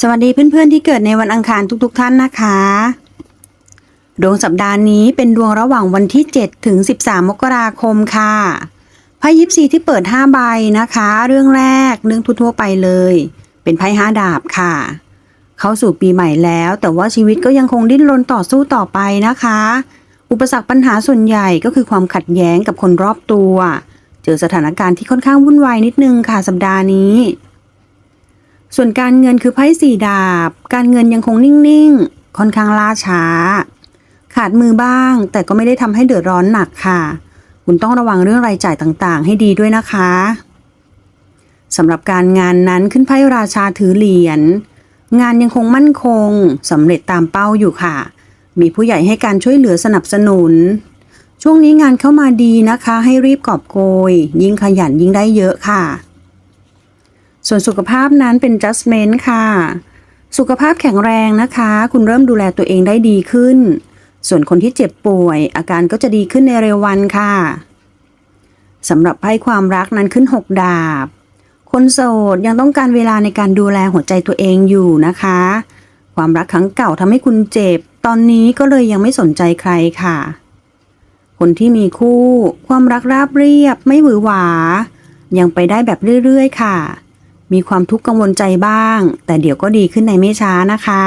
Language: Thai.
สวัสดีเพื่อนๆที่เกิดในวันอังคารทุกๆท่านนะคะ ดวงสัปดาห์นี้เป็นดวงระหว่างวันที่ 7 ถึง 13 มกราคมค่ะไพ่ยิปซีที่เปิด 5 ใบนะคะ เรื่องแรกเรื่องทั่วๆไปเลย เป็นไพ่ห้าดาบค่ะ เข้าสู่ปีใหม่แล้ว แต่ว่าชีวิตก็ยังคงดิ้นรนต่อสู้ต่อไปนะคะ อุปสรรคปัญหาส่วนใหญ่ก็คือความขัดแย้งกับคนรอบตัว เจอสถานการณ์ที่ค่อนข้างวุ่นวายนิดนึงค่ะสัปดาห์นี้ ส่วนการเงินคือไพ่สี่ดาบ การเงินยังคงนิ่งๆ ค่อนข้างล่าช้า ขาดมือบ้าง แต่ก็ไม่ได้ทำให้เดือดร้อนหนักค่ะ คุณต้องระวังเรื่องรายจ่ายต่างๆ ให้ดีด้วยนะคะสำหรับการงานนั้นขึ้นไพ่ราชาถือเหรียญงานยังคงมั่นคงสำเร็จตามเป้าอยู่ค่ะ มีผู้ใหญ่ให้การช่วยเหลือสนับสนุน ช่วงนี้งานเข้ามาดีนะคะ ให้รีบกอบโกย ยิ่งขยันยิ่งได้เยอะค่ะ ส่วนสุขภาพนั้นเป็น adjustment ค่ะ สุขภาพแข็งแรงนะคะ คุณเริ่มดูแลตัวเองได้ดีขึ้น ส่วนคนที่เจ็บป่วย อาการก็จะดีขึ้นในเร็ววันค่ะสำหรับไพ่ความรักนั้นขึ้น 6 ดาบ คนโสดยังต้องการเวลาในการดูแลหัวใจตัวเองอยู่นะคะ ความรักครั้งเก่าทำให้คุณเจ็บ ตอนนี้ก็เลยยังไม่สนใจใครค่ะ คนที่มีคู่ ความรักราบเรียบ ไม่หวือหวา ยังไปได้แบบเรื่อยๆ ค่ะ มีความทุกข์กังวลใจบ้าง แต่เดี๋ยวก็ดีขึ้นในไม่ช้านะคะ